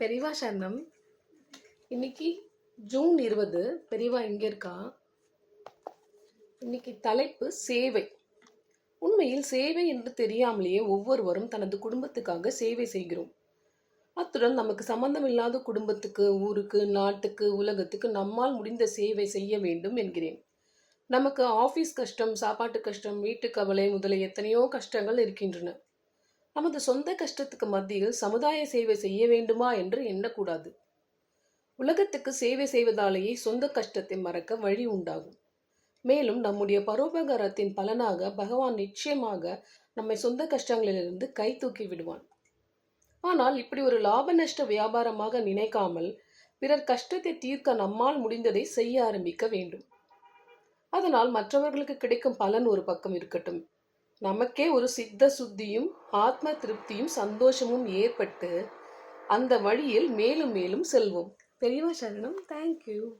பெரியவா சரணம். இன்னைக்கு ஜூன் இருபது பெரியவா எங்கே இருக்கா? இன்னைக்கு தலைப்பு சேவை. உண்மையில் சேவை என்று தெரியாமலேயே ஒவ்வொருவரும் தனது குடும்பத்துக்காக சேவை செய்கிறோம். அத்துடன் நமக்கு சம்பந்தமில்லாத குடும்பத்துக்கு ஊருக்கு நாட்டுக்கு உலகத்துக்கு நம்மால் முடிந்த சேவை செய்ய வேண்டும் என்கிறேன். நமக்கு ஆஃபீஸ் கஷ்டம் சாப்பாட்டு கஷ்டம் வீட்டு கவலை முதலிய எத்தனையோ கஷ்டங்கள் இருக்கின்றன. நமது சொந்த கஷ்டத்துக்கு மத்தியில் சமுதாய சேவை செய்ய வேண்டுமா என்று எண்ணக்கூடாது. உலகத்துக்கு சேவை செய்வதாலேயே சொந்த கஷ்டத்தை மறக்க வழி உண்டாகும். மேலும் நம்முடைய பரோபகாரத்தின் பலனாக பகவான் நிச்சயமாக நம்மை சொந்த கஷ்டங்களிலிருந்து கை தூக்கி விடுவான். ஆனால் இப்படி ஒரு லாப நஷ்ட வியாபாரமாக நினைக்காமல் பிறர் கஷ்டத்தை தீர்க்க நம்மால் முடிந்ததை செய்ய ஆரம்பிக்க வேண்டும். அதனால் மற்றவர்களுக்கு கிடைக்கும் பலன் ஒரு பக்கம் இருக்கட்டும். நமக்கே ஒரு சித்த சுத்தியும் ஆத்ம திருப்தியும் சந்தோஷமும் ஏற்பட்டு அந்த வழியில் மேலும் மேலும் செல்வோம். பெரியவா சரணம். தேங்க்யூ